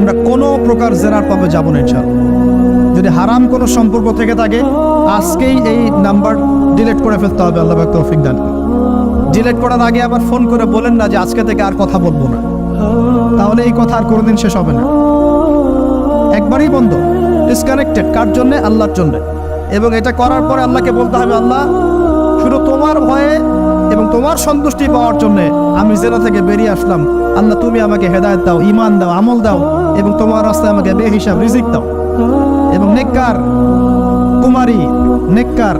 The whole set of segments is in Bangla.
আমরা কোনো প্রকার জেনার পাবে যাব না যদি হারাম কোনো সম্পর্ক থেকে থাকে, আজকেই এই নাম্বার ডিলিট করে ফেলতে হবে, আল্লাহ তৌফিক দান ডিলিট করার আগে আবার ফোন করে বলেন না যে আজকে থেকে আর কথা বলব না। তাহলে এই কথা আর কোনোদিন শেষ হবে না। একবারই বন্ধ ডিসকানেক্টেড কার জন্যে? আল্লাহর জন্য। এবং এটা করার পরে আল্লাহকে বলতে হবে, আল্লাহ, শুধু তোমার ভয়ে এবং তোমার সন্তুষ্টি পাওয়ার জন্য আমি জেলা থেকে বেরিয়ে আসলাম। আল্লাহ, তুমি আমাকে হেদায়ত দাও ইমান দাও, আমল দাও। এবং তোমার রাস্তায় আমাকে বে হিসাব রিজিক দাও। এবং নেককার কুমারী, নেককার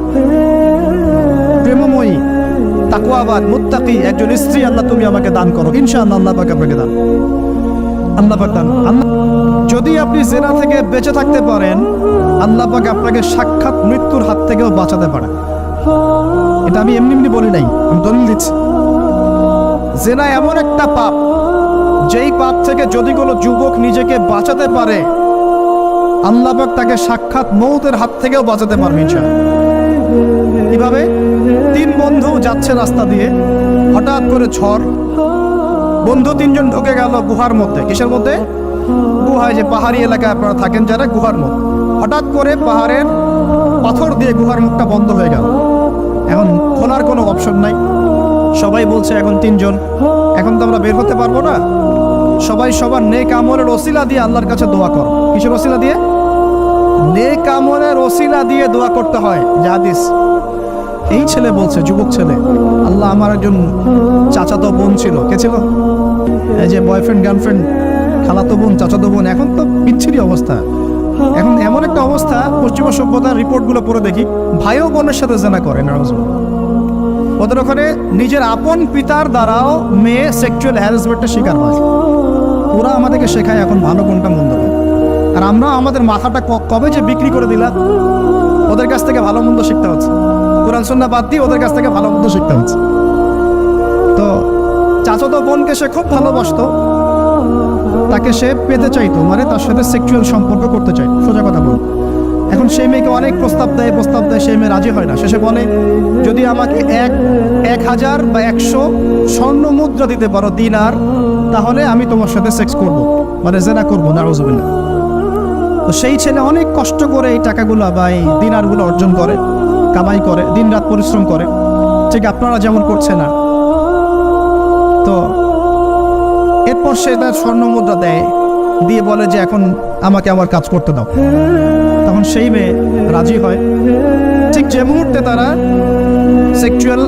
প্রেমময়ী তাকুয়াবাদ মুত্তাকি, একজন স্ত্রী আল্লাহ তুমি আমাকে দান করো। ইনশাআল্লাহ আল্লাহ পাক আপনাকে দান। আল্লাহ পাক দান। আল্লাহ যদি আপনি জেনা থেকে বেঁচে থাকতে পারেন, আল্লাহ পাক আপনাকে সাক্ষাৎ মৃত্যুর হাত থেকেও বাঁচাতে পারে। এটা আমি এমনি এমনি বলি নাই, আমি দলিল দিচ্ছি। জেনা এমন একটা পাপ যেই পাপ থেকে যদি কোনো যুবক নিজেকে বাঁচাতে পারে আল্লাপাক তাকে সাক্ষাৎ মৌতের হাত থেকেও বাঁচাতে পারবে কীভাবে তিন বন্ধু যাচ্ছে রাস্তা দিয়ে, হঠাৎ করে ঝড়। বন্ধু তিনজন ঢুকে গেল গুহার মধ্যে। কিসের মধ্যে? গুহায় যে পাহাড়ি এলাকায় আপনারা থাকেন যারা, গুহার মধ্যে। হঠাৎ করে পাহাড়ের পাথর দিয়ে গুহার মুখটা বন্ধ হয়ে গেল। এখন খোলার কোনো অপশন নাই। সবাই বলছে এখন তিনজন। এখন তো আমরা বের হতে পারব না। সবাই সবার নেক আমলের ওসিলা দিয়ে আল্লাহর কাছে দোয়া করো। কিসের ওসিলা দিয়ে? নেক আমলের ওসিলা দিয়ে দোয়া করতে হয়। জাহাদিস এই ছেলে বলছে, যুবক ছেলে, আল্লাহ আমার একজন চাচাতো বোন ছিল। কে ছিল? এই যে বয়ফ্রেন্ড গার্লফ্রেন্ড খালাতো বোন, চাচাতো বোন, এখন তো বিচ্ছিরি অবস্থা। এখন এমন একটা অবস্থা, পশ্চিমা সভ্যতার রিপোর্টগুলো পড়ে দেখি, ভাইও বোনের সাথে জানা করে নারাজুল ওদের ওখানে নিজের আপন পিতার দ্বারাও মেয়ে সেক্সুয়াল হ্যারাসমেন্টের শিকার হয়। ওরা আমাদেরকে শেখায় এখন ভালো কোনটা মন্দ। আর আমরা আমাদের মাথাটা কবে যে বিক্রি করে দিলাম ওদের কাছ থেকে ভালো মন্দ শিখতে হচ্ছে। কোরআন সন্না বাদ দিয়ে ওদের কাছ থেকে ভালো মন্দ শিখতে হচ্ছে। তো চাচাতো বোনকে সে খুব ভালোবাসতো, তাকে সে পেতে চাইতো মানে তার সাথে সেক্সুয়াল সম্পর্ক করতে চাই সোজা কথা বল এখন সেই মেয়েকে অনেক প্রস্তাব দেয় প্রস্তাব দেয় সেই মেয়ে রাজি হয় না। শেষে বলে, যদি আমাকে এক এক হাজার বা একশো স্বর্ণ মুদ্রা দিতে পারো দিন আর তাহলে আমি তোমার সাথে সেক্স করব। মানে জেনা করব না রজবিল্লা তো সেই ছেলে অনেক কষ্ট করে এই টাকাগুলো বা এই দিনারগুলো অর্জন করে, কামাই করে দিন রাত পরিশ্রম করে। ঠিক আপনারা যেমন করছে না। তো এরপর সে তার স্বর্ণ মুদ্রা দেয়, দিয়ে বলে যে এখন আমাকে আমার কাজ করতে দাও। তখন সেই মেয়ে রাজি হয়। ঠিক যে মুহূর্তে তারা সেক্সুয়াল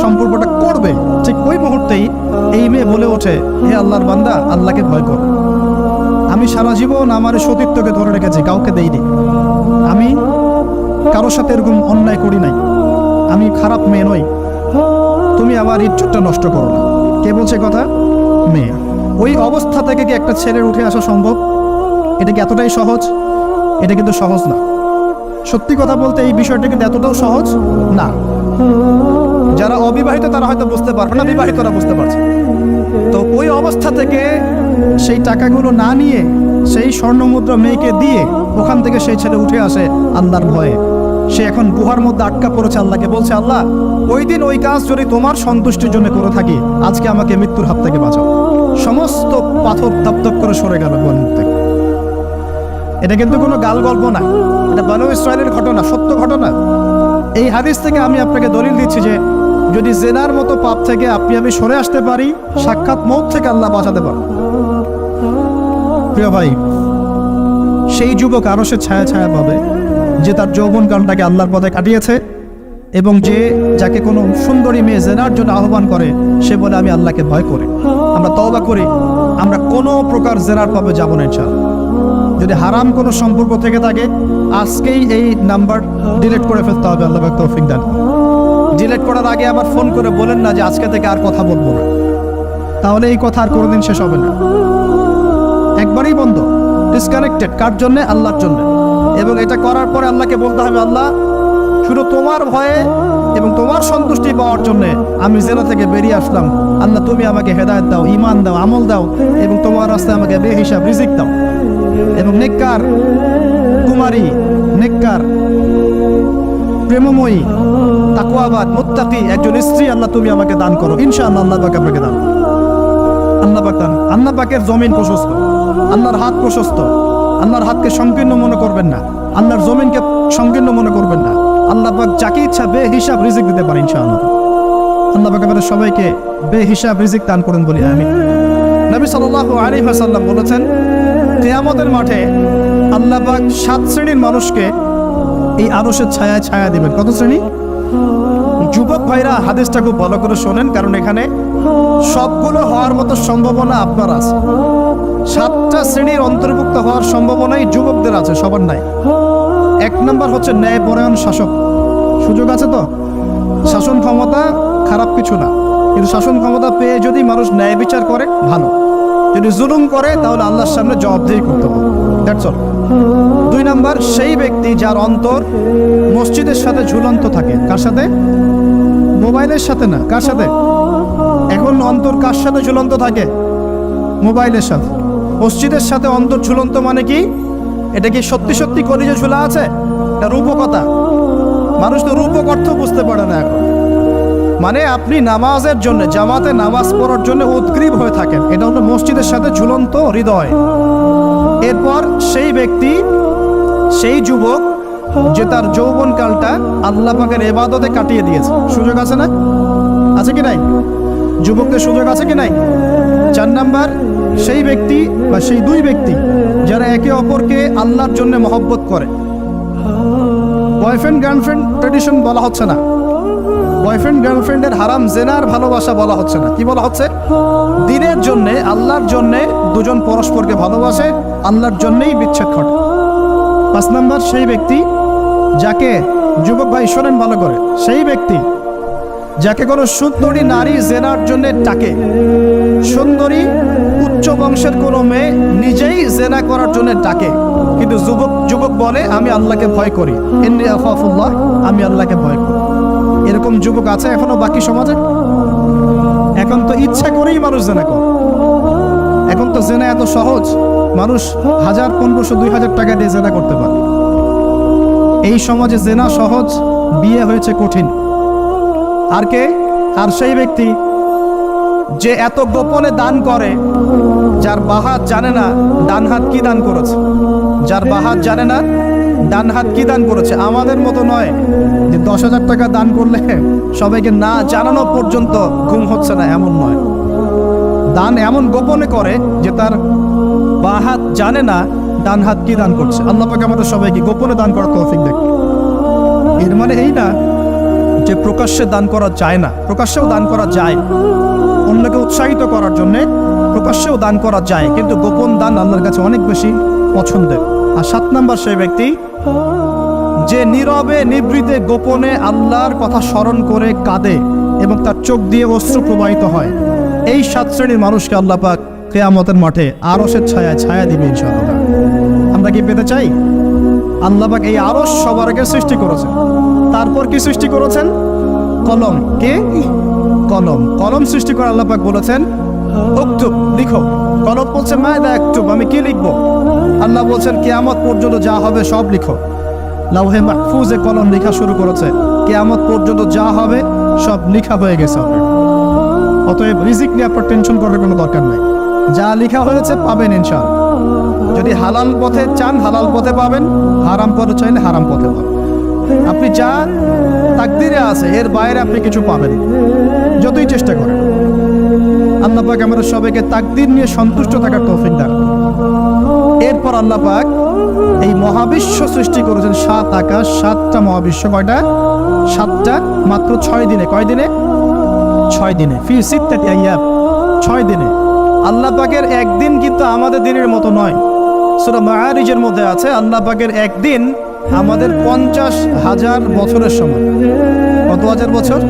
সম্পর্কটা করবে। ঠিক ওই মুহূর্তেই এই মেয়ে বলে ওঠে, হে আল্লাহর বান্দা, আল্লাহকে ভয় কর। আমি সারা জীবন আমার সতীত্বকে ধরে রেখেছি, কাউকে দেইনি। আমি কারোর সাথে এরকম অন্যায় করি নাই। আমি খারাপ মেয়ে নই। তুমি আমার ইজ্জতটা নষ্ট করো না। কে বলছে কথা? মেয়ে। ওই অবস্থা থেকে কি একটা ছেলের উঠে আসা সম্ভব? এটা কি এতটাই সহজ? এটা কিন্তু সহজ না। সত্যি কথা বলতে এই বিষয়টা কিন্তু এতটাও সহজ? না। যারা অবিবাহিত তারা হয়তো বুঝতে পারবে না, বিবাহিতরা বুঝতে পারছে। তো ওই অবস্থা থেকে সেই টাকাগুলো না নিয়ে, সেই স্বর্ণমুদ্রা মেয়েকে দিয়ে ওখান থেকে সেই ছেলে উঠে আসে আল্লাহর ভয়ে। সে এখন গুহার মধ্যে আটকা পড়েছে আল্লাহকে বলছে, আল্লাহ, ওই দিন ওই কাজ যদি তোমার সন্তুষ্টির জন্য করে থাকি, আজকে আমাকে মৃত্যুর হাত থেকে বাঁচাও। সমস্ত পাথর তাপ করে সরে গেল গুহার থেকে এটা কিন্তু কোনো গাল গল্প না, এটা বানু ইসরায়েলের ঘটনা, সত্য ঘটনা। এই হাদিস থেকে আমি আপনাকে দলিল দিচ্ছি যে যদি জেনার মতো পাপ থেকে আপনি আমি সরে আসতে পারি, সাক্ষাৎ মৌত থেকে আল্লাহ বাঁচাতে পারে প্রিয় ভাই, সেই যুবক আরও সে ছায়া ছায়া পাবে যে তার যৌবন কালটাকে আল্লাহর পথে কাটিয়েছে এবং যে যাকে কোনো সুন্দরী মেয়ে জেনার জন্য আহ্বান করে, সে বলে, আমি আল্লাহকে ভয় করি। আমরা তওবা করি। আমরা কোনো প্রকার জেনার পাবে যাব না যদি হারাম কোনো সম্পর্ক থেকে থাকে, আজকেই এই নাম্বার ডিলিট করে ফেলতে হবে। আল্লাহ তৌফিক দান ডিলিট করার আগে আবার ফোন করে বলেন না যে আজকে থেকে আর কথা বলব না। তাহলে এই কথা আর কোনোদিন শেষ হবে না। একবারই বন্ধ ডিসকানেক্টেড কার জন্য? আল্লাহর জন্য। এবং এটা করার পরে আল্লাহকে বলতে হবে, আল্লাহ, শুধু তোমার ভয়ে এবং তোমার সন্তুষ্টি পাওয়ার জন্য আমি জেলা থেকে বেরিয়ে আসলাম। আল্লাহ, তুমি আমাকে হেদায়ত দাও ইমান দাও, আমল দাও এবং তোমার রাস্তায় আমাকে বে হিসাব রিজিক দাও। এবং নেককার কুমারী, নেককার প্রেমময়ী তাকুয়াবাদ মুত্তাকি, একজন স্ত্রী আল্লাহ তুমি আমাকে দান করো। ইনশাআল্লাহ আল্লাহ পাক আপনাকে দান আল্লাহ পাক দান। আল্লাহ পাকের জমিন প্রশস্ত। আল্লাহর হাত প্রশস্ত। আল্লাহর হাতকে সংকীর্ণ মনে করবেন না। আল্লাহর জমিনকে সংকীর্ণ মনে করবেন না। আল্লাহ পাক যাকে ইচ্ছা বে হিসাব রিজিক দিতে পারে ইনশাআল্লাহ। আল্লাহ পাক আমাদের সবাইকে বে হিসাব রিজিক দান করেন বলি আমি নবী সাল্লাল্লাহু আলাইহি ওয়াসাল্লাম বলেছেন, কিয়ামতের মাঠে আল্লাহ পাক সাত শ্রেণির মানুষকে এই আরশের ছায়া ছায়া দিবেন। কত শ্রেণি? যুবক ভাইরা, হাদিসটা খুব ভালো করে শোনেন, কারণ এখানে সবগুলো হওয়ার মতো সম্ভাবনা আপনার আছে। সাতটা শ্রেণির অন্তর্ভুক্ত হওয়ার সম্ভাবনাই যুবকদের আছে, সবার নাই। এক নম্বর হচ্ছে ন্যায়পরায়ণ শাসক। সুযোগ আছে তো? শাসন ক্ষমতা খারাপ কিছু না। কিন্তু শাসন ক্ষমতা পেয়ে যদি মানুষ ন্যায় বিচার করে, ভালো। যদি জুলুম করে, তাহলে আল্লাহর সামনে জবাবদিহি করতে হবে। দ্যাটস অল নাম্বার, সেই ব্যক্তি যার অন্তর মসজিদের সাথে ঝুলন্ত থাকে। কার সাথে? মোবাইলের সাথে না। কার সাথে? এখন অন্তর কার সাথে ঝুলন্ত থাকে? মোবাইলের সাথে। মসজিদের সাথে অন্তর ঝুলন্ত মানে কি? এটা কি সত্যি সত্যি কলিজে ঝুলা আছে? এটা রূপকথা। মানুষ তো রূপক অর্থ বুঝতে পারে না এখন। মানে আপনি নামাজের জন্য, জামাতে নামাজ পড়ার জন্য উদ্গ্রীব হয়ে থাকেন। এটা হলো মসজিদের সাথে ঝুলন্ত হৃদয়। এরপর সেই ব্যক্তি সেই যুবক যে তার যৌবনকালটা আল্লাহ পাকের এবাদতে কাটিয়ে দিয়েছে। সুযোগ আছে না? আছে কি নাই? যুবকদের সুযোগ আছে কি নাই? চার নাম্বার, সেই ব্যক্তি বা সেই দুই ব্যক্তি যারা একে অপরকে আল্লাহর জন্য মহব্বত করে। বয়ফ্রেন্ড, গার্লফ্রেন্ড ট্রেডিশন বলা হচ্ছে না। বয়ফ্রেন্ড, গার্লফ্রেন্ডের হারাম জেনার ভালোবাসা বলা হচ্ছে না। কি বলা হচ্ছে? দিনের জন্য, আল্লাহর জন্যে দুজন পরস্পরকে ভালোবাসে, আল্লাহর জন্যেই বিচ্ছেদ ঘটে। পাঁচ নাম্বার সেই ব্যক্তি যাকে যুবক ভাই শোনেন ভালো করে, সেই ব্যক্তি যাকে কোনো সুন্দরী নারী জেনার জন্য ডাকে। সুন্দরী উচ্চ বংশের কোনো মেয়ে নিজেই জেনা করার জন্য ডাকে। কিন্তু যুবক যুবক বলে, আমি আল্লাহকে ভয় করি। এমনি আমি আল্লাহকে ভয় করি। এরকম যুবক আছে এখনও বাকি সমাজে? এখন তো ইচ্ছা করেই মানুষ জেনা করে। এখন তো জেনা এত সহজ। মানুষ হাজার, পনেরোশো, দুই হাজার টাকা দিয়ে জেনা করতে পারে। এই সমাজে জেনা সহজ, বিয়ে হয়েছে কঠিন। আর কে? আর সেই ব্যক্তি যে এত গোপনে দান করে, যার বাহাত জানে না ডান হাত কি দান করেছে। যার বাহাত জানে না ডান হাত কি দান করেছে। আমাদের মতো নয় যে দশ হাজার টাকা দান করলে সবাইকে না জানানো পর্যন্ত ঘুম হচ্ছে না, এমন নয়। দান এমন গোপনে করে যে তার বা হাত জানে না, ডান হাত কি দান করছে? আল্লাহ পাকে আমাদের সবাইকে গোপনে দান করার তৌফিক দেখ। এর মানে এই না যে প্রকাশ্যে দান করা যায় না, প্রকাশ্যেও দান করা যায়। অন্যকে উৎসাহিত করার জন্যে প্রকাশ্যেও দান করা যায়, কিন্তু গোপন দান আল্লাহর কাছে অনেক বেশি পছন্দের। আর সাত নাম্বার সেই ব্যক্তি, যে নীরবে নিবৃতে গোপনে আল্লাহর কথা স্মরণ করে কাঁদে এবং তার চোখ দিয়ে অস্ত্র প্রবাহিত হয়। এই সাত শ্রেণির মানুষকে আল্লাহ পাক কেয়ামতের মাঠে আরসের ছায়া ছায়া দিবে ইনশাআল্লাহ। আমরা কি পেতে চাই? আল্লাহ পাক এই আরস সবার আগে সৃষ্টি করেছেন। তারপর কি সৃষ্টি করেছেন? কলম। কে? কলম। কলম সৃষ্টি করে আল্লাপাক বলেছেন লিখো। কলম বলছে, মায়দা একটুব আমি কি লিখব? আল্লাহ বলছেন, কেয়ামত পর্যন্ত যা হবে সব লিখো। লাউহে মাহফুজে কলম লেখা শুরু করেছে, কেয়ামত পর্যন্ত যা হবে সব লেখা হয়ে গেছে অতএব রিজিক নিয়ে আপনার টেনশন করার কোনো দরকার নাই। যা লেখা হয়েছে পাবেন ইনশাল যদি হালাল পথে চান, হালাল পথে পাবেন, হারাম পথে চাইলে হারাম পথে পাবেন। আপনি যা তাকদিরে আছে, এর বাইরে আপনি কিছু পাবেন যতই চেষ্টা করেন। আল্লাহ পাক আমাদের সবাইকে তাকদির নিয়ে সন্তুষ্ট থাকার তৌফিক দান এরপর আল্লাহ পাক এই মহাবিশ্ব সৃষ্টি করেছেন সাত আকাশ, সাতটা মহাবিশ্ব, কয়টা? সাতটা, মাত্র ছয় দিনে। কয় দিনে? ছয় দিনে। ফি সিত্তাতি ছয় দিনে। আল্লাহ পাকের একদিন কিন্তু আমাদের দিনের মতো নয়। সূরা মাআরিজের মধ্যে আছে, আল্লাহ পাকের একদিন আমাদের পঞ্চাশ হাজার বছরের সমান। কত হাজার বছর?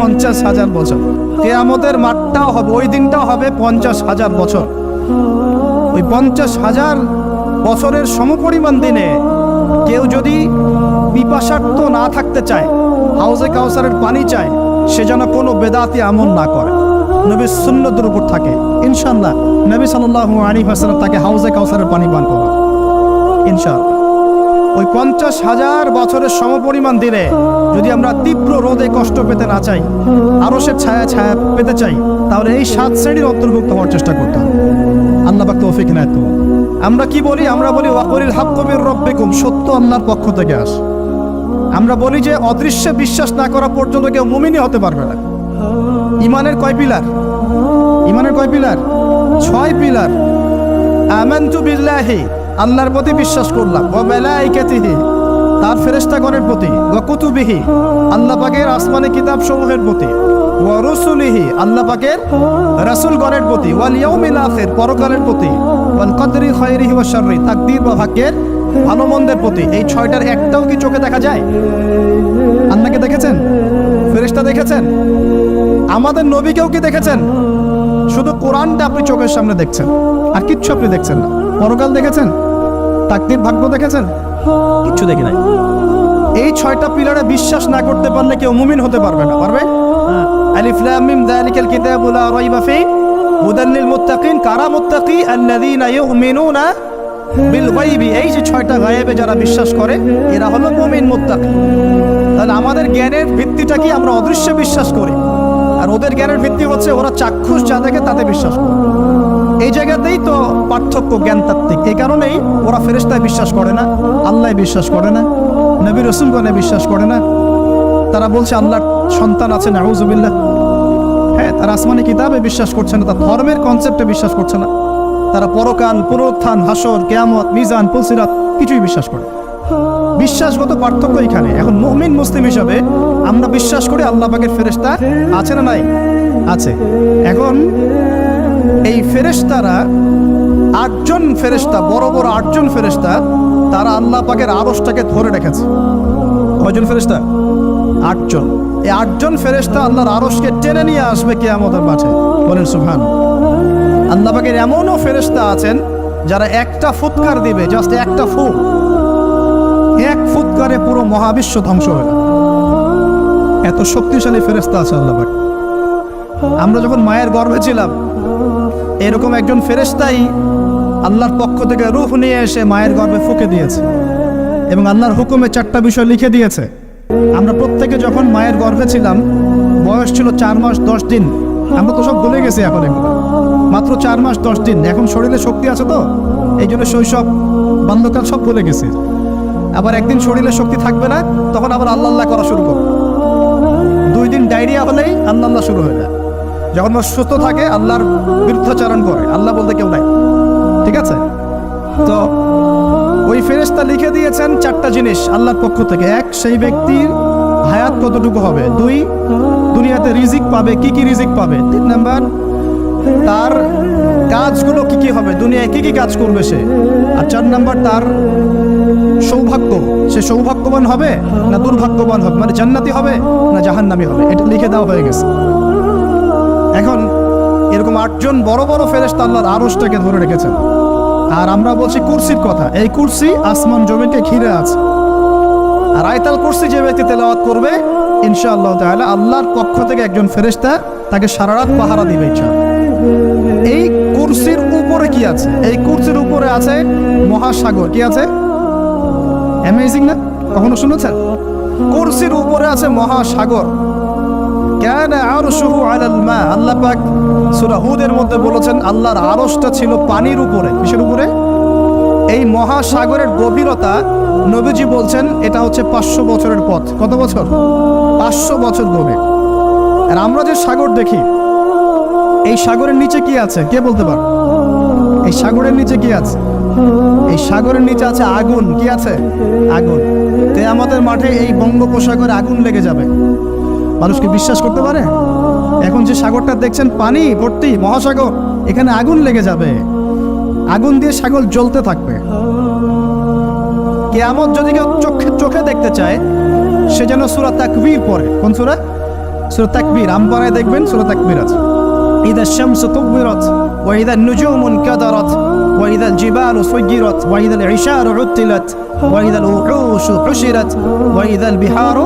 পঞ্চাশ হাজার বছর। কেয়ামতের মাঠটাও হবে, ওই দিনটাও হবে পঞ্চাশ হাজার বছর। ওই পঞ্চাশ হাজার বছরের সমপরিমাণ দিনে কেউ যদি পিপাসার্থ না থাকতে চায়, হাউজে কাউসারের পানি চায়, সে যেন কোনো বেদাতি আমল না করে। নবীর সুন্নতের উপর থাকে। ইনশাল্লাহ নবী সাল্লাহ আলী হাসান তাকে হাউজে কাউসারের পানি পান করা। ইনশাল্লাহ ওই পঞ্চাশ হাজার বছরের সমপরিমাণ দিনে যদি আমরা তীব্র রোদে কষ্ট পেতে না চাই আরও সে ছায়া ছায়া পেতে চাই, তাহলে এই সাত শ্রেণির অন্তর্ভুক্ত হওয়ার চেষ্টা করতাম আল্লাহ পাক তৌফিক না তো। আমরা কি বলি? আমরা বলি ওয়াকরিল কবির রব্বিকুম সত্য আল্লাহর পক্ষ থেকে আস। আমরা বলি যে, অদৃশ্যে বিশ্বাস না করা পর্যন্ত কেউ মুমিনই হতে পারবে না। ইমানের কয় পিলার? ইমানের কয় পিলার? ছয় পিলার। আমানতু বিল্লাহি, আল্লাহর প্রতি বিশ্বাস করলাম। ওয়া মালাইকাতিহি, তার প্রতি। ওয়া কুতুবিহি, আল্লাহ পাকের আসমানি কিতাব সমূহের প্রতি। ওয়া রুসুলিহি, আল্লাহ পাকের রাসূলগণের প্রতি। ওয়াল ইয়াউমিল আখির, পরকালের প্রতি। ওয়াল কদরি খায়রিহি ওয়া শাররি, তাকদীর বা ভাগ্যের ভালো মন্দের প্রতি। এই ছয়টার একটাও কি চোখে দেখা যায়? আল্লাহকে দেখেছেন? ফেরেশতা দেখেছেন? আমাদের নবীকেও কি দেখেছেন? শুধু কোরআনটা আপনি চোখের সামনে দেখছেন আর কিচ্ছু আপনি দেখছেন না। পরকাল দেখেছেন? তাকদির ভাগ্য দেখেছেন? কিচ্ছু দেখি নাই। এই ছয়টা পিলারে বিশ্বাস না করতে পারলে কেউ মুমিন হতে পারবে না পারবে? আলিফ লাম মিম যালিকাল কিতাবু লা রাইবা ফি। হুদাল লিল মুত্তাকিন কারা মুত্তাকি? আল্লাযীনা ইউমিনুনা বিল গায়বি। এই যে ছয়টা গায়েবে যারা বিশ্বাস করে এরা হলো মুমিন মুত্তাকি। তাহলে আমাদের জ্ঞানের ভিত্তিটা কি? আমরা অদৃশ্য বিশ্বাস করি। আর ওদের জ্ঞানের ভিত্তি হচ্ছে ওরা চাক্ষুষ যা দেখে তাতে বিশ্বাস করে। এই জায়গাতেই তো পার্থক্য জ্ঞানতাত্ত্বিক। এই কারণেই ওরা ফেরেস্তায় বিশ্বাস করে না আল্লাহ বিশ্বাস করে না, নবী রসুলগণে বিশ্বাস করে না। তারা বলছে, আল্লাহর সন্তান আছে নাউজুবিল্লাহ হ্যাঁ তারা আসমানি কিতাবে বিশ্বাস করছে না, তার ধর্মের কনসেপ্টে বিশ্বাস করছে না। তারা পরকাল, পুনরুত্থান, হাসর, কেয়ামত, মিজান পুলসিরাত কিছুই বিশ্বাস করে বিশ্বাসগত পার্থক্য এখানে। এখন মুমিন, মুসলিম হিসাবে আমরা বিশ্বাস করি আল্লাহ পাকের ফেরেশতা আছে না নাই? আছে। এখন এই ফেরেশতারা আটজন ফেরেশতা, বড় বড় আটজন ফেরেশতা, তারা আল্লাহ পাকের আরসটাকে ধরে রেখেছে। কয়জন ফেরেশতা? আটজন। এই আটজন ফেরেশতা আল্লাহর আরসকে টেনে নিয়ে আসবে কে আমাদের মাঠে। বলেন সুহান আল্লাহ পাকের এমনও ফেরেশতা আছেন যারা একটা ফুৎকার দিবে, জাস্ট একটা ফুক এক ফুৎকারে পুরো মহাবিশ্ব ধ্বংস হয়ে এত শক্তিশালী ফেরেস্তা আছে আল্লাহ পাক। আমরা যখন মায়ের গর্ভে ছিলাম, এরকম একজন ফেরেস্তাই আল্লাহর পক্ষ থেকে রূহ নিয়ে এসে মায়ের গর্ভে ফুকে দিয়েছে এবং আল্লাহর হুকুমে চারটা বিষয় লিখে দিয়েছে। আমরা প্রত্যেকে যখন মায়ের গর্ভে ছিলাম, বয়স ছিল চার মাস দশ দিন। আমরা তো সব ভুলে গেছি এখন এগুলো। মাত্র চার মাস দশ দিন। এখন শরীরে শক্তি আছে তো? এই জন্য শৈশব, বাল্যকাল সব ভুলে গেছে। আবার একদিন শরীরে শক্তি থাকবে না, তখন আবার আল্লাহ আল্লাহ করা শুরু করবে। দুই হলেই আল্লাহ শুরু হয়ে যায়। যখন মানুষ সুস্থ থাকে, আল্লাহর বিরুদ্ধাচারণ করে। আল্লাহ বলতে কেউ নাই। ঠিক আছে? তো ওই ফেরেস্তা লিখে দিয়েছেন চারটা জিনিস আল্লাহর পক্ষ থেকে। এক, সেই ব্যক্তির হায়াত কতটুকু হবে? দুই, দুনিয়াতে রিজিক পাবে। কি কি রিজিক পাবে? তিন, নাম্বার, তার কাজগুলো কি কি হবে? দুনিয়ায় কি কি কাজ করবে সে? আর চার নাম্বার তার সৌভাগ্য, সে সৌভাগ্যবান হবে না দুর্ভাগ্যবান হবে? মানে জান্নাতি হবে না জাহান্নামি হবে? এটা লিখে দেওয়া হয়ে গেছে। এখন এরকম আটজন বড় বড় ফেরেশতা আল্লাহর আরশটাকে ধরে রেখেছেন। আর আমরা বলছি কুরসির কথা। এই কুরসি আসমান জমিকে ঘিরে আছে। আর আয়তাল কুরসি যে ব্যক্তি তেলাওয়াত করবে, ইনশাআল্লাহ তাআলা আল্লাহর পক্ষ থেকে একজন ফেরেশতা তাকে সারা রাত পাহারা দিবে, ইনশাআল্লাহ। এই কুরসির উপরে কি আছে? এই কুরসির উপরে আছে মহাসাগর। কি আছে? অ্যামেজিং না? কখনো শুনেছেন? কুরসির উপরে আছে মহাসাগর। কেন আরশুহু আলাল মা। আল্লাহ পাক সূরা হুদের মধ্যে বলেছেন, আল্লাহর আরশটা ছিল পানির উপরে। কিসের উপরে? এই মহাসাগরের গভীরতা নবীজি বলছেন, এটা হচ্ছে পাঁচশো বছরের পথ। কত বছর? পাঁচশো বছর গভীর আর আমরা যে সাগর দেখি এই সাগরের নিচে কি আছে? কে বলতে পার এই সাগরের নিচে কি আছে? এই সাগরের নিচে আছে আগুন। কি আছে? আগুন। তে আমাদের মাঠে এই বঙ্গোপসাগরে আগুন লেগে যাবে। মানুষ কি বিশ্বাস করতে পারে? এখন যে সাগরটা দেখছেন, পানি, ভর্তি, মহাসাগর, এখানে আগুন লেগে যাবে। আগুন দিয়ে সাগর জ্বলতে থাকবে। কেয়ামত যদি কেউ চোখে চোখে দেখতে চায়, সে যেন সুরা তাকবীর পরে কোন সুরা? সুরা তাকবীর। আমপাড়ায় দেখবেন সুরা তাকবীর আছে। إذا الشمس كبرت وإذا النجوم انكدرت وإذا الجبال سيرت وإذا العشار عطلت وإذا الوحوش حشرت وإذا البحار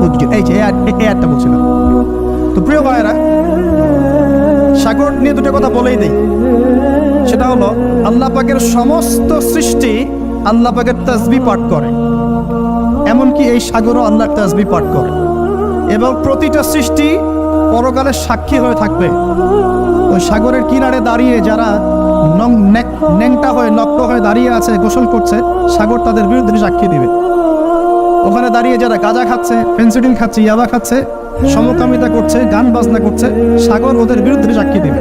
فجرت এই যে এই আয়াত- এই আয়াতটা বলছিলাম তো প্রিয় ভাইরা সাগর নিয়ে দুটো কথা বলেই দেই সেটা হলো আল্লাহ পাকের সমস্ত সৃষ্টি আল্লাহ পাকের তাসবি পাঠ করে এমনকি এই সাগরও আল্লাহর তাসবি পাঠ করে এবং প্রতিটা সৃষ্টি পরকালের সাক্ষী হয়ে থাকবে। ওই সাগরের কিনারে দাঁড়িয়ে যারা ন্যাংটা হয়ে নক্ত হয়ে দাঁড়িয়ে আছে, গোসল করছে, সাগর তাদের বিরুদ্ধে সাক্ষী দিবে। ওখানে দাঁড়িয়ে যারা গাঁজা খাচ্ছে ফেন্সিডিল খাচ্ছে, ইয়াবা খাচ্ছে, সমকামিতা করছে, গান বাজনা করছে, সাগর ওদের বিরুদ্ধে সাক্ষী দিবে।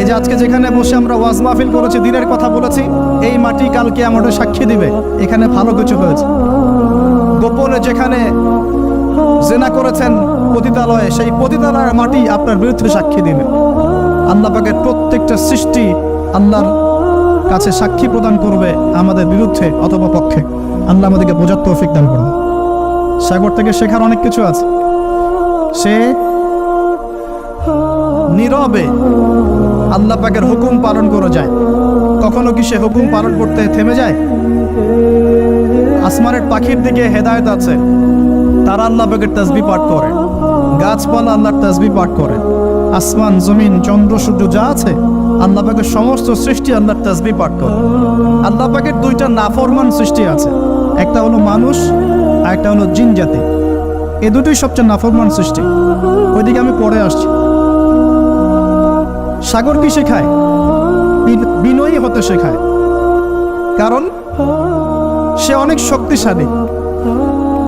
এই যে আজকে যেখানে বসে আমরা ওয়াজ মাহফিল করেছি, দিনের কথা বলেছি, এই মাটি কালকে আমাদের সাক্ষী দিবে। এখানে ভালো কিছু হয়েছে। গোপনে যেখানে জেনা করেছেন পতিতালয়ে, সেই পতিতালয়ের মাটি আপনার বিরুদ্ধে সাক্ষী দিবে। আল্লাহ পাকের প্রত্যেকটা সৃষ্টি আল্লাহর কাছে সাক্ষী প্রদান করবে আমাদের বিরুদ্ধে অথবা পক্ষে। আল্লাহ আমাদেরকে বোঝার তৌফিক দান করবে সাগর থেকে শেখার অনেক কিছু আছে। সে নীরবে আল্লাহ পাকের হুকুম পালন করে যায়। কখনো কি সে হুকুম পালন করতে থেমে যায়? আসমানের পাখির দিকে হেদায়েত আছে। তারা আল্লাহ পাকের তাসবি পাঠ করে গাছপালা আল্লাহর তাসবি পাঠ করে আসমান, জমিন, চন্দ্র, সূর্য যা আছে, আল্লাহ পাকের সমস্ত সৃষ্টি আল্লাহর তাসবি পাঠ করে আল্লাহ পাকের দুইটা নাফরমান সৃষ্টি আছে। একটা হলো মানুষ, আর একটা হলো জিন জাতি। এ দুটোই সবচেয়ে নাফরমান সৃষ্টি। ওইদিকে আমি পরে আসছি। সাগর কি শেখায়? বিনয়ী হতে শেখায়। কারণ, সে অনেক শক্তিশালী।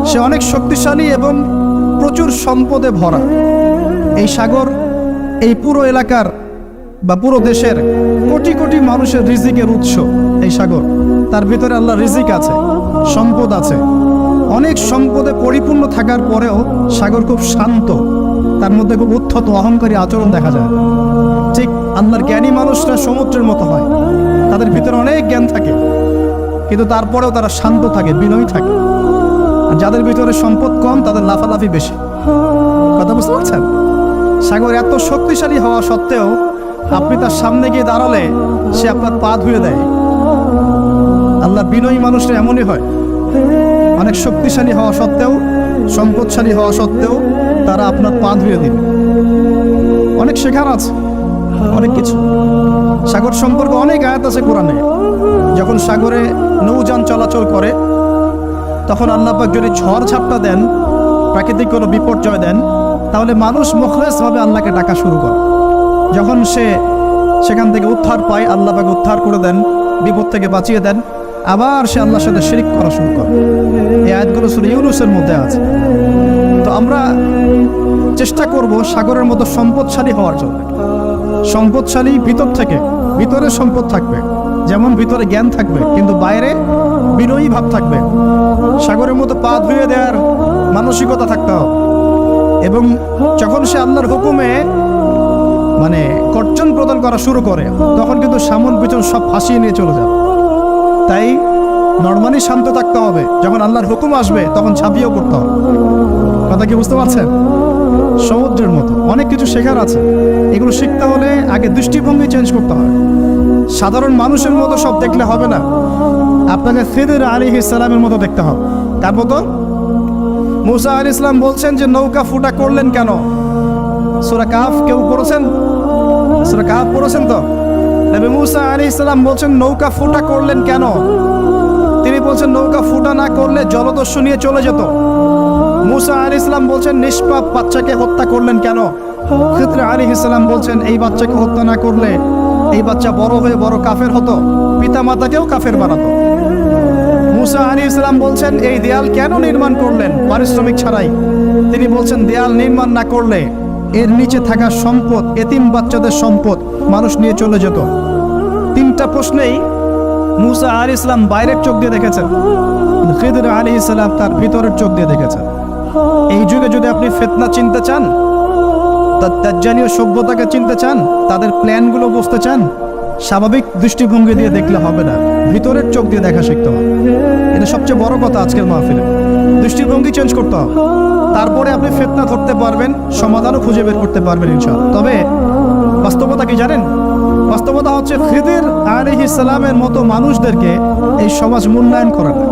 সে অনেক শক্তিশালী এবং প্রচুর সম্পদে ভরা। এই সাগর, এই পুরো এলাকার বা পুরো দেশের কোটি কোটি মানুষের রিজিকের উৎস এই সাগর। তার ভিতরে আল্লাহ রিজিক আছে, সম্পদ আছে। অনেক সম্পদে পরিপূর্ণ থাকার পরেও সাগর খুব শান্ত। তার মধ্যে খুব উত্থত অহংকারী আচরণ দেখা যায়। ঠিক আল্লাহর জ্ঞানী মানুষরা সমুদ্রের মতো হয়। তাদের ভিতরে অনেক জ্ঞান থাকে। কিন্তু তারপরেও তারা শান্ত থাকে, বিনয়ী থাকে। যাদের ভিতরে সম্পদ কম, তাদের লাফালাফি বেশি। কথা বুঝতে পারছেন? সাগর এত শক্তিশালী হওয়া সত্ত্বেও আপনি তার সামনে গিয়ে দাঁড়ালে সে আপনার পা ধুয়ে দেয়। আল্লাহ বিনয়ী মানুষরা এমনই হয়। অনেক শক্তিশালী হওয়া সত্ত্বেও, সম্পদশালী হওয়া সত্ত্বেও তারা আপনার পা ধুয়ে দিবে অনেক শেখার আছে, অনেক কিছু। সাগর সম্পর্কে অনেক আয়াত আছে কোরআনে। যখন সাগরে নৌযান চলাচল করে তখন আল্লাপাক যদি ঝড় ঝাপটা দেন, প্রাকৃতিক কোনো বিপর্যয় দেন, তাহলে মানুষ মুখলেসভাবে আল্লাহকে ডাকা শুরু করে। যখন সে সেখান থেকে উদ্ধার পায় আল্লাপাক উদ্ধার করে দেন, বিপদ থেকে বাঁচিয়ে দেন, আবার সে আল্লাহর সাথে শিরিক করা শুরু করে। এই আয়াতগুলো শুধু ইউনুসের মধ্যে আছে। তো আমরা চেষ্টা করব সাগরের মতো সম্পদশালী হওয়ার জন্য। সম্পদশালী ভিতর থেকে ভিতরে সম্পদ থাকবে, যেমন ভিতরে জ্ঞান থাকবে, কিন্তু বাইরে বিনয়ী ভাব থাকবে। সাগরের মতো পা ধুয়ে দেওয়ার মানসিকতা থাকতে হবে। এবং যখন সে আল্লাহর হুকুমে মানে কর্জন প্রদান করা শুরু করে, তখন কিন্তু সামন পিছন সব ফাঁসিয়ে নিয়ে চলে যাবে। তাই নর্মালি শান্ত থাকতে হবে। যখন আল্লাহর হুকুম আসবে, তখন ঝাঁপিয়েও করতে হবে। কথা কি বুঝতে পারছেন? সমুদ্রের মতো। অনেক কিছু শেখার আছে। এগুলো শিখতে হলে আগে দৃষ্টিভঙ্গি চেঞ্জ করতে হয়। সাধারণ মানুষের মতো সব দেখলে হবে না। আপনাকে ফিদর আলী ইসলামের মতো দেখতে হবে। তার মতো মুসা আলী ইসলাম বলছেন যে নৌকা ফুটা করলেন কেন? সুরা কাফ কেউ করেছেন সুরা কাফ পড়েছেন তো? নবী মুসা আলী ইসলাম বলছেন, নৌকা ফুটা করলেন কেন? তিনি বলছেন, নৌকা ফুটা না করলে জলদস্যু নিয়ে চলে যেত। মুসা আলী ইসলাম বলছেন, নিষ্পাপ বাচ্চাকে হত্যা করলেন কেন? ক্ষেত্রে আলী ইসলাম বলছেন, এই বাচ্চাকে হত্যা না করলে এই বাচ্চা বড় হয়ে বড় কাফের হতো। পিতা মাতাকেও কাফের বানাতো। মুসা আলী ইসলাম বলছেন, এই দেয়াল কেন নির্মাণ করলেন? পারিশ্রমিক ছাড়াই। তিনি বলছেন, দেয়াল নির্মাণ না করলে এর নিচে থাকা সম্পদ, এতিম বাচ্চাদের সম্পদ মানুষ নিয়ে চলে যেত। তিনটা প্রশ্নেই মুসা আলী ইসলাম বাইরের চোখ দিয়ে দেখেছেন, খিদর আলী ইসলাম তার ভিতরের চোখ দিয়ে দেখেছেন। এই যুগে যদি আপনি ফেতনা চিনতে চান, তার দাজ্জালীয় সভ্যতাকে চিনতে চান, তাদের প্ল্যানগুলো বুঝতে চান, স্বাভাবিক দৃষ্টিভঙ্গি দিয়ে দেখলে হবে না। ভিতরের চোখ দিয়ে দেখা শিখতে হবে। এটা সবচেয়ে বড় কথা আজকের মাহফিলে, দৃষ্টিভঙ্গি চেঞ্জ করতে হবে। তারপরে আপনি ফেতনা ধরতে পারবেন, সমাধানও খুঁজে বের করতে পারবেন ইনশাআল্লাহ। তবে বাস্তবতা কি জানেন? বাস্তবতা হচ্ছে খিদির আলহ ইসলামের মতো মানুষদেরকে এই সমাজ মূল্যায়ন করে। না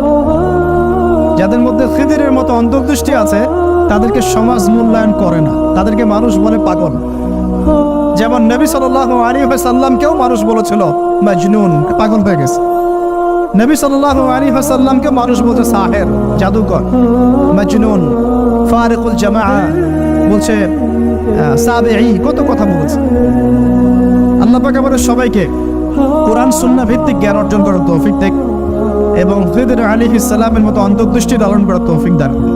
যাদের মধ্যে খিদিরের মতো অন্তর্দৃষ্টি আছে, তাদেরকে সমাজ মূল্যায়ন করে না। তাদেরকে মানুষ বলে পাগল। যেমন নবী সাল আলী সাল্লামকেও মানুষ বলেছিল, মাজনুন, পাগল হয়ে গেছে। নবী সাল্লাল্লাহু আলাইহি ওয়াসাল্লামকে মানুষ বলছে সাহের জাদুকর মজনুন, ফারিকুল জামা বলছে সাবেঈ, কত কথা বলছে। আল্লাহ পাক আমাদের সবাইকে কোরআন, সুন্নাহ ভিত্তিক জ্ঞান অর্জন করার তৌফিক দেখ এবং হৃদয় আলী ইসলামের মতো অন্তর্দৃষ্টি লালন করার তৌফিক দান করুন।